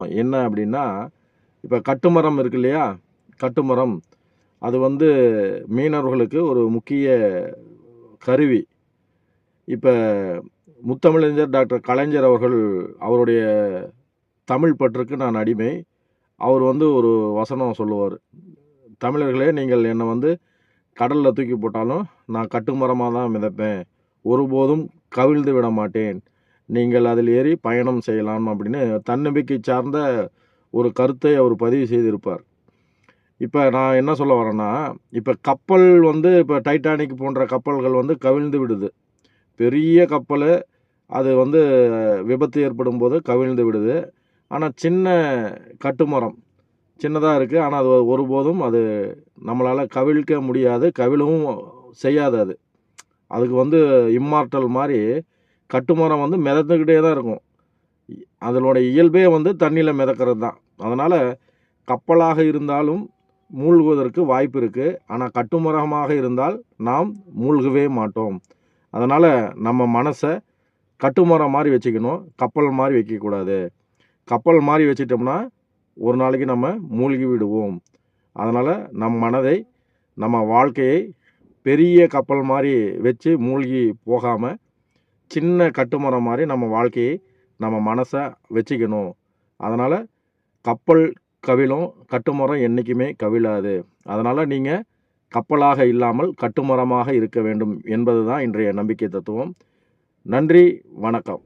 என்ன அப்படின்னா, இப்போ கட்டுமரம் இருக்கு இல்லையா? கட்டுமரம். அது வந்து மீனவர்களுக்கு ஒரு முக்கிய கருவி. இப்போ முத்தமிழறிஞர் டாக்டர் கலைஞர் அவர்கள் அவருடைய தமிழ் பற்றுக்கு நான் அடிமை. அவர் வந்து ஒரு வசனம் சொல்லுவார் "தமிழர்களே நீங்கள் என்னை வந்து கடலில் தூக்கி போட்டாலும் நான் கட்டுமரமாக தான் மிதப்பேன். ஒருபோதும் கவிழ்ந்து விட மாட்டேன். நீங்கள் அதில் ஏறி பயணம் செய்யலாம்." அப்படின்னு தன்னம்பிக்கை சார்ந்த ஒரு கருத்தை அவர் பதிவு செய்திருப்பார். இப்போ நான் என்ன சொல்ல வரேன்னா, இப்போ கப்பல் வந்து இப்போ டைட்டானிக் போன்ற கப்பல்கள் வந்து கவிழ்ந்து விடுது. பெரிய கப்பல் அது வந்து விபத்து ஏற்படும் போது கவிழ்ந்து விடுது. ஆனால் சின்ன கட்டுமரம், சின்னதாக இருக்குது ஆனால் அது ஒருபோதும் அது நம்மளால் கவிழ்க்க முடியாது. கவிழவும் செய்யாது அது. அதுக்கு வந்து இம்மார்டல் மாதிரி கட்டுமரம் வந்து மிதந்துக்கிட்டே தான் இருக்கும். அதனோட இயல்பே வந்து தண்ணியில் மிதக்கிறது தான். அதனால் கப்பலாக இருந்தாலும் மூழ்குவதற்கு வாய்ப்பு இருக்குது ஆனால் கட்டுமரமாக இருந்தால் நாம் மூழ்கவே மாட்டோம். அதனால் நம்ம மனசை கட்டுமரம் மாதிரி வச்சுக்கணும். கப்பல் மாதிரி வைக்கக்கூடாது. கப்பல் மாதிரி வச்சுட்டோம்னா, ஒரு நாளைக்கு நம்ம மூழ்கி விடுவோம். அதனால் நம் மனதை, நம்ம வாழ்க்கையை பெரிய கப்பல் மாதிரி வச்சு மூழ்கி போகாமல் சின்ன கட்டுமரம் மாதிரி நம்ம வாழ்க்கையை, நம்ம மனசை வச்சுக்கணும். அதனால் கப்பல் கவிழும், கட்டுமரம் என்றைக்குமே கவிழாது. அதனால் நீங்கள் கப்பலாக இல்லாமல் கட்டுமரமாக இருக்க வேண்டும் என்பது தான் இன்றைய நம்பிக்கை தத்துவம். நன்றி, வணக்கம்.